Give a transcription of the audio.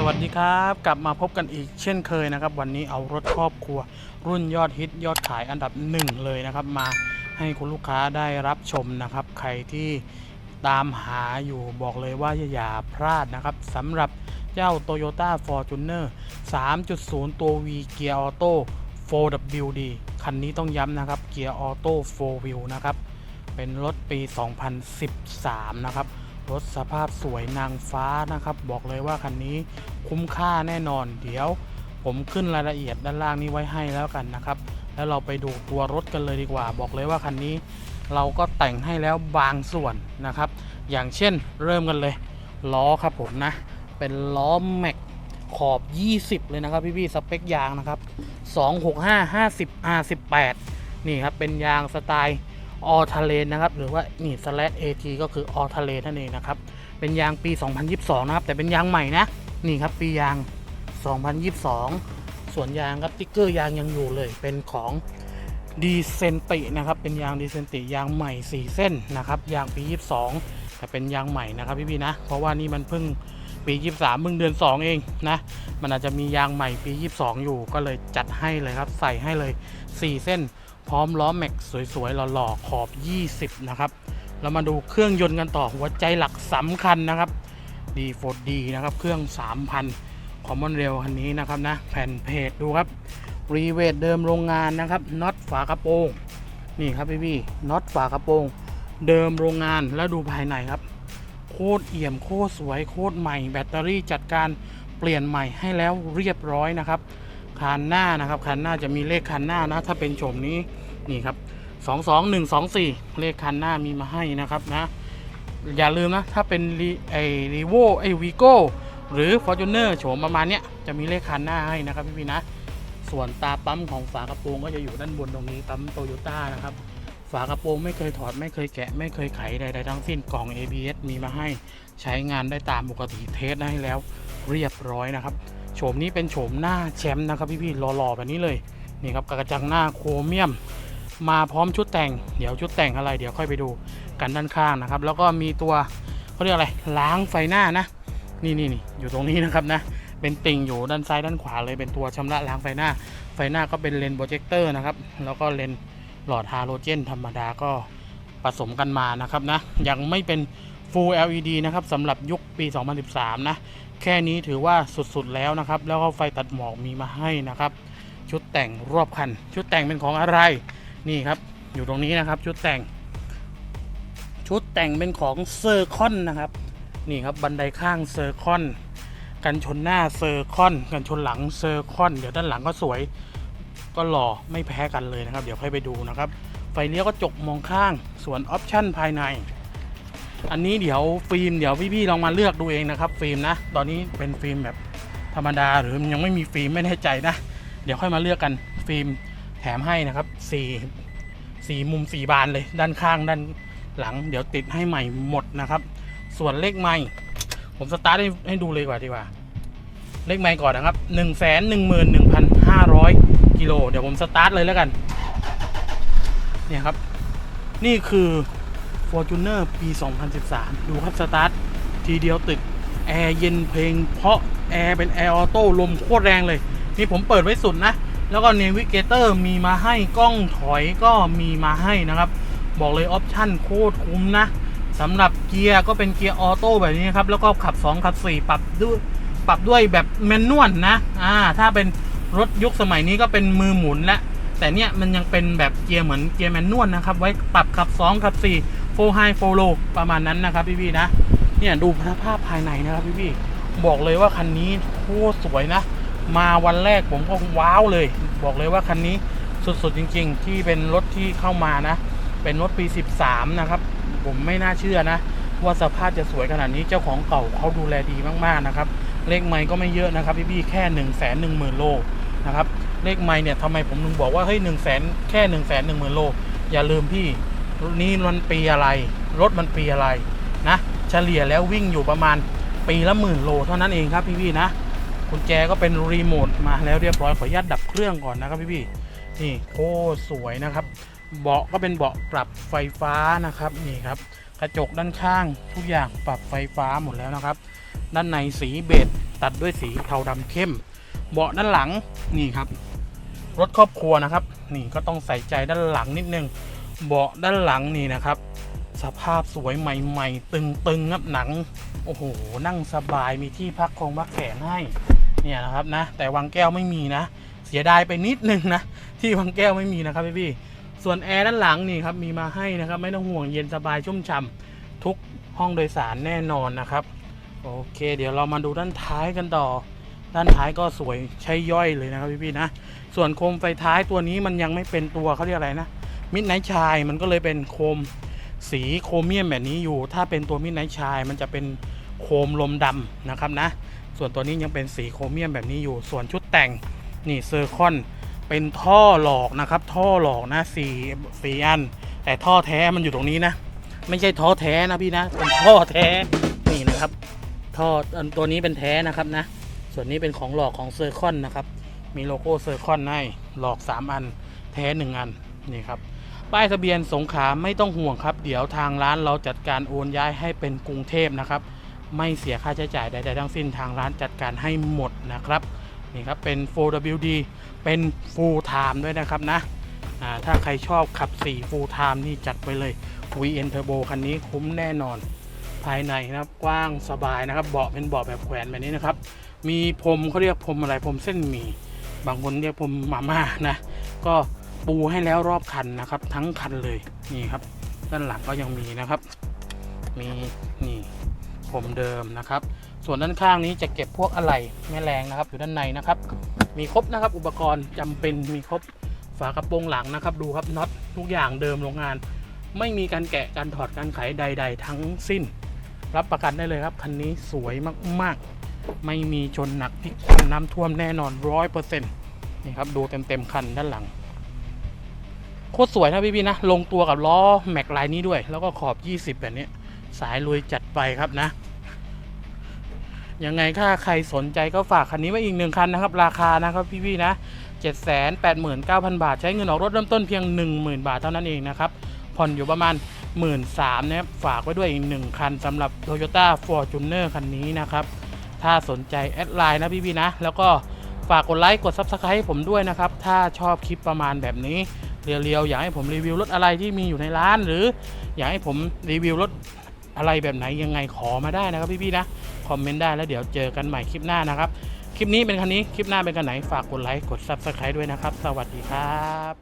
สวัสดีครับ กลับมาพบกันอีกเช่นเคยนะครับ วันนี้เอารถครอบครัว รุ่นยอดฮิตยอดขายอันดับหนึ่งเลยนะครับ มาให้คุณลูกค้าได้รับชมนะครับ ใครที่ตามหาอยู่บอกเลยว่าอย่าพลาดนะครับสำหรับเจ้า Toyota Fortuner 3.0 ตัว V เกียร์ออโต้ 4WD คันนี้ต้องย้ำนะครับเกียร์ออโต้ 4 wheel นะครับ เป็นรถปี 2013 นะครับ รถสภาพสวยนางฟ้านะครับ บอกเลยว่าคันนี้คุ้มค่าแน่นอน เดี๋ยวผมขึ้นรายละเอียดด้านล่างนี้ไว้ให้แล้วกันนะครับ แล้วเราไปดูตัวรถกันเลยดีกว่า บอกเลยว่าคันนี้ เราก็แต่งให้แล้วบางส่วนนะครับ อย่างเช่นเริ่มกันเลยล้อครับผมนะ เป็นล้อแม็กขอบ 20 เลยนะครับ พี่ๆสเปคยางนะครับ 265 50 R18 นี่ครับเป็นยางสไตล์ ออทะเลนนะครับ หรือว่านี่ slash at ก็คือออทะเลนั่นเองนะครับ เป็นยางปี 2022 นะครับ แต่เป็นยางใหม่นะ นี่ครับ ปียาง 2022 ส่วนยางครับติ๊กเกอร์ยางยังอยู่เลย เป็นของดีเซนตินะครับ เป็นยางดีเซนติยางใหม่ 4 เส้นนะครับ ยางปี 22 แต่เป็นยางใหม่นะครับพี่ๆนะ เพราะว่านี่มันเพิ่งปี 23เพิ่งเดือน 2 เองนะ มันอาจจะมียางใหม่ปี 22 อยู่ ก็เลยจัดให้เลยครับ ใส่ให้เลย 4 เส้น พร้อมล้อแม็กสวยๆหล่อๆขอบ 20 นะครับ เรามาดูเครื่องยนต์กันต่อหัวใจหลักสำคัญนะครับดีโฟดีนะครับ เครื่อง 3,000 คอมมอนเรลคันนี้นะครับนะ แผ่นเพจดูครับ รีเวทเดิมโรงงานนะครับน็อตฝากระโปรงนี่ครับพี่พี่น็อตฝากระโปรงเดิมโรงงานแล้วดูภายในครับ โคตรเอี่ยมโคตรสวยโคตรใหม่ แบตเตอรี่จัดการเปลี่ยนใหม่ให้แล้วเรียบร้อยนะครับ คันหน้านะครับคันหน้าจะมีเลขคันหน้านะ ถ้าเป็นโฉมนี้นี่ครับ22124เลขคันหน้ามีมาให้นะครับนะ อย่าลืมนะ ถ้าเป็นไอรีโวไอวีโก้หรือ Fortuner โฉมประมาณเนี้ยจะมีเลขคันหน้าให้นะครับพี่พี่นะ ส่วนตาปั๊มของฝากระโปรงก็จะอยู่ด้านบนตรงนี้ปั๊มโตโยต้านะครับฝากระโปรงไม่เคยถอดไม่เคยแกะ ไม่เคยไขใดๆทั้งสิ้นกล่อง ABS มีมาให้ใช้งานได้ตามปกติเทสได้แล้วเรียบร้อยนะครับ โฉมนี้เป็นโฉมหน้าแชมป์นะครับพี่ๆหล่อๆแบบนี้เลยนี่ครับกระจังหน้าโครเมียม มาพร้อมชุดแต่ง เดี๋ยวชุดแต่งอะไร เดี๋ยวค่อยไปดูกันด้านข้างนะครับ แล้วก็มีตัวเขาเรียกอะไรล้างไฟหน้านะ นี่นี่นี่อยู่ตรงนี้นะครับนะเป็นติ่งอยู่ด้านซ้ายด้านขวาเลยเป็นตัวชำระล้างไฟหน้า ไฟหน้าก็เป็นเลนส์โปรเจคเตอร์นะครับแล้วก็เลนส์หลอดฮาโลเจนธรรมดาก็ผสมกันมานะครับนะยังไม่เป็น Full LED นะครับสำหรับยุคปี 2013 นะ แค่นี้ถือว่าสุดๆแล้วนะครับ แล้วก็ไฟตัดหมอกมีมาให้นะครับ ชุดแต่งรอบคัน ชุดแต่งเป็นของอะไร นี่ครับ อยู่ตรงนี้นะครับ ชุดแต่ง ชุดแต่งเป็นของเซอร์คอนนะครับ นี่ครับบันไดข้างเซอร์คอน กันชนหน้าเซอร์คอน กันชนหลังเซอร์คอน เดี๋ยวด้านหลังก็สวย ก็หล่อไม่แพ้กันเลยนะครับ เดี๋ยวค่อยไปดูนะครับ ไฟเลี้ยวก็จกมองข้าง ส่วนออปชั่นภายใน อันนี้เดี๋ยวฟิล์มเดี๋ยวพี่ๆลองมาเลือกดูเองนะครับ ฟิล์มนะ ตอนนี้เป็นฟิล์มแบบธรรมดาหรือยังไม่มีฟิล์มไม่แน่ใจนะ เดี๋ยวค่อยมาเลือกกันฟิล์มแถมให้นะครับสี่สี่มุมสี่บานเลย ด้านข้างด้านหลัง เดี๋ยวติดให้ใหม่หมดนะครับ ส่วนเลขไม้ผมสตาร์ทให้ให้ดูเลยกว่าดีกว่า เลขไม้ก่อนนะครับหนึ่งแสนหนึ่งหมื่นหนึ่งพันห้าร้อยกิโลเดี๋ยวผมสตาร์ทเลยแล้วกันเนี่ยครับ นี่คือ Fortuner ปี 2013 ดูครับสตาร์ททีเดียวติดแอร์เย็นเพลง เพราะแอร์เป็นแอร์ออโต้ลมโคตรแรงเลย นี่ผมเปิดไว้สุดนะ แล้วก็เนวิเกเตอร์มีมาให้กล้องถอยก็มีมาให้นะครับ บอกเลยออปชั่นโคตรคุ้มนะสำหรับเกียร์ก็เป็นเกียร์ออโต้แบบนี้ครับ แล้วก็ขับ 2 ขับ 4 ปรับด้วยปรับด้วยแบบแมนนวลนะอ่าถ้าเป็นรถยุคสมัยนี้ก็เป็นมือหมุนและแต่เนี่ยมันยังเป็นแบบเกียร์เหมือนเกียร์แมนนวลนะครับ ไว้ปรับขับ 2 ขับ 4 ฟไฮโฟโลประมาณนั้นนะครับพี่ๆนะ เนี่ยดูสภาพภายในนะครับพี่ๆบอกเลยว่าคันนี้โคตรสวยนะ มาวันแรกผมก็ว้าวเลย บอกเลยว่าคันนี้สุดๆจริง ๆ ที่เป็นรถที่เข้ามานะ เป็นรถปี 13 นะครับ ผมไม่น่าเชื่อนะ ว่าสภาพจะสวยขนาดนี้เจ้าของเก่าเขาดูแลดีมากๆนะครับ เลขไม้ก็ไม่เยอะนะครับพี่ๆแค่1นึ่งแสนหนึ่งหมื่นโลนะครับเลขไม้เนี่ยทำไมผมถึงบอกว่าเฮ้ยหนึ่งแสนแค่หนึ่งแสนหนึ่งหมื่นโลอย่าลืมพี่ นี้มันปีอะไร รถมันปีอะไรนะ เฉลี่ยแล้ววิ่งอยู่ประมาณปีละหมื่นโลเท่านั้นเองครับพี่ๆนะกุญแจก็เป็นรีโมทมาแล้วเรียบร้อยขออนุญาตดับเครื่องก่อนนะครับพี่ๆนี่โคตรสวยนะครับ เบาะก็เป็นเบาะปรับไฟฟ้านะครับนี่ครับกระจกด้านข้างทุกอย่างปรับไฟฟ้าหมดแล้วนะครับ ด้านในสีเบจตัดด้วยสีเทาดำเข้ม เบาะด้านหลังนี่ครับ รถครอบครัวนะครับ นี่ก็ต้องใส่ใจด้านหลังนิดนึง เบาะด้านหลังนี่นะครับ สภาพสวยใหม่ๆ ตึงๆครับหนัง โอ้โห นั่งสบายมีที่พักคงพักแขนให้เนี่ยนะครับนะ แต่วังแก้วไม่มีนะ เสียดายไปนิดนึงนะ ที่วังแก้วไม่มีนะครับพี่พี่ๆส่วนแอร์ด้านหลังนี่ครับมีมาให้นะครับไม่ต้องห่วงเย็นสบายชุ่มฉ่ำทุกห้องโดยสารแน่นอนนะครับ โอเค เดี๋ยวเรามาดูด้านท้ายกันต่อ ด้านท้ายก็สวยใช้ย่อยเลยนะครับพี่พี่ๆนะ ส่วนโคมไฟท้ายตัวนี้มันยังไม่เป็นตัวเขาเรียกอะไรนะ มิดไนท์ชายมันก็เลยเป็นโคมสีโครเมียมแบบนี้อยู่ ถ้าเป็นตัวมิดไนท์ชายมันจะเป็นโคมลมดำนะครับนะ ส่วนตัวนี้ยังเป็นสีโครเมียมแบบนี้อยู่ ส่วนชุดแต่งนี่เซอร์คอนเป็นท่อหลอกนะครับ ท่อหลอกนะสี่สี่อัน แต่ท่อแท้มันอยู่ตรงนี้นะ ไม่ใช่ท่อแท้นะพี่นะเป็นท่อแท้นี่นะครับ ท่อตัวนี้เป็นแท้นะครับนะ ส่วนนี้เป็นของหลอกของเซอร์คอนนะครับ มีโลโก้เซอร์คอนให้หลอก 3 อัน แท้ 1 อันนี่ครับ ป้ายทะเบียนสงขลาไม่ต้องห่วงครับ เดี๋ยวทางร้านเราจัดการโอนย้ายให้เป็นกรุงเทพนะครับ ไม่เสียค่าใช้จ่ายใดๆทั้งสิ้นทางร้านจัดการให้หมดนะครับนี่ครับเป็น 4WD เป็น full time ด้วยนะครับนะถ้าใครชอบขับ 4 full time นี่จัดไปเลย VN Turbo คันนี้คุ้มแน่นอน ภายในนะครับกว้างสบายนะครับเบาะเป็นเบาะแบบแขวนแบบนี้นะครับ มีพรมเขาเรียกพรมอะไรพรมเส้นหมี่บางคนเรียกพรมมาม่านะก็ ปูให้แล้วรอบคันนะครับ ทั้งคันเลยนี่ครับ ด้านหลังก็ยังมีนะครับ มีนี่พรมเดิมนะครับ ส่วนด้านข้างนี้จะเก็บพวกอะไหล่แม่แรงนะครับ อยู่ด้านในนะครับ มีครบนะครับ อุปกรณ์จำเป็นมีครบฝากระโปรงหลังนะครับ ดูครับน็อตทุกอย่างเดิมโรงงาน ไม่มีการแกะการถอดการไขใด ๆ ทั้งสิ้น รับประกันได้เลยครับคันนี้สวยมากๆ ไม่มีชนหนักพลิกคว่ำน้ำท่วมแน่นอนร้อยเปอร์เซ็นต์นี่ครับดูเต็มๆคันด้านหลัง คตรสวยนะพี่ๆนะ ลงตัวกับล้อแม็กลายนี้ด้วย แล้วก็ขอบ 20 แบบนี้ สายลุยจัดไปครับนะ ยังไงถ้าใครสนใจก็ฝากคันนี้ไว้อีกหนึ่งคันนะครับ ราคานะครับพี่ๆนะ789,000 บาท ใช้เงินออกรถเริ่มต้นเพียง 10,000 บาทเท่านั้นเองนะครับ ผ่อนอยู่ประมาณ 1 3ื่นนะครับ ฝากไว้ด้วยอีกหนึ่งคันสำหรับ Toyota Fortuner คันนี้นะครับ ถ้าสนใจแอดไลน์นะพี่ๆนะ แล้วก็ฝากกดไลค์กด Subscribe ให้ผมด้วยนะครับ ถ้าชอบคลิปประมาณแบบนี้ เรียวๆอยากให้ผมรีวิวรถอะไรที่มีอยู่ในร้าน หรืออยากให้ผมรีวิวรถอะไรแบบไหนยังไงขอมาได้นะครับพี่ๆนะคอมเมนต์ได้แล้วเดี๋ยวเจอกันใหม่คลิปหน้านะครับ คลิปนี้เป็นคันนี้คลิปหน้าเป็นคันไหนฝากกดไลค์กด Subscribe ด้วยนะครับ สวัสดีครับ